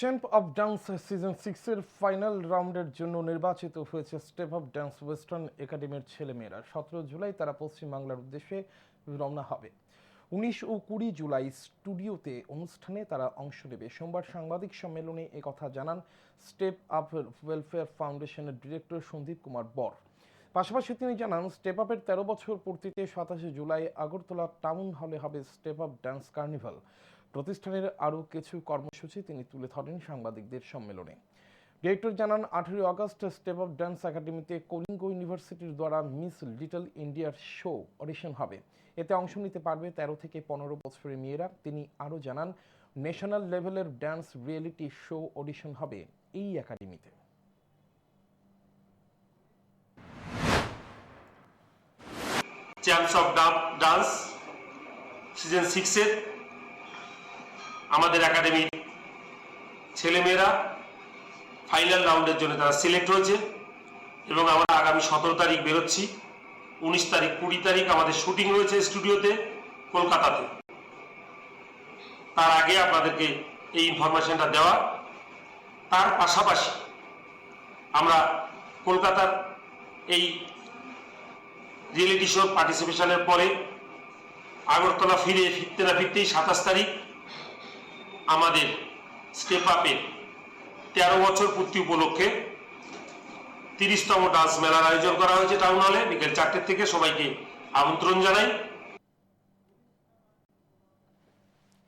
Champ of dance season সিক্সের final রাউন্ডের জন্য নির্বাচিত হয়েছে স্টেপ অফ ডান্স ওয়েস্টার্ন একাডেমির ছেলেমেয়েরা। সতেরো জুলাই তারা পশ্চিমবাংলার উদ্দেশ্যে রওনা হবে। উনিশ ও কুড়ি জুলাই স্টুডিওতে অনুষ্ঠানে তারা অংশ নেবে। সোমবার সাংবাদিক সম্মেলনে একথা জানান স্টেপ আপ ওয়েলফেয়ার ফাউন্ডেশনের ডিরেক্টর সন্দীপ কুমার বর। পাশাপাশি তিনি জানান স্টেপ আপের তেরো বছর পূর্তিতে সাতাশে জুলাই আগরতলা টাউন হলে হবে স্টেপ আপ ডান্স কার্নিভাল প্রতিষ্ঠানের আরও কিছু কর্মসূচি তিনি তুলে ধরেন সাংবাদিকদের সম্মেলনে। ডিরেক্টর জানান, আঠেরোই আগস্ট স্টেপ অফ ডান্স একাডেমিতে কলিঙ্গ ইউনিভার্সিটির দ্বারা মিস লিটল ইন্ডিয়ার শো অডিশন হবে। এতে অংশ নিতে পারবে তেরো থেকে পনেরো বছরের মেয়েরা। তিনি আরও জানান, ন্যাশনাল লেভেলের ডান্স রিয়েলিটি শো অডিশন হবে এই একাডেমিতে। চ্যাম্পস অফ ডান্স সিজন সিক্সের আমাদের একাডেমির ছেলেমেয়েরা ফাইনাল রাউন্ডের জন্য তারা সিলেক্ট হয়েছে এবং আমরা আগামী সতেরো তারিখ বেরোচ্ছি। উনিশ তারিখ, কুড়ি তারিখ আমাদের শুটিং রয়েছে স্টুডিওতে কলকাতাতে। তার আগে আপনাদেরকে এই ইনফরমেশনটা দেওয়া। তার পাশাপাশি আমরা কলকাতার এই রিয়েলিটি শো পার্টিসিপেশনের পরে আগরতলা ফিরে ফিরতে না ফিরতেই সাতাশ তারিখ আমাদের স্টেপ আপের তেরো বছর পূর্তি উপলক্ষে তিরিশতম ডান্স মেলার আয়োজন করা হয়েছে টাউন হলে বিকেল চারটের থেকে সবাইকে আমন্ত্রণ জানাই।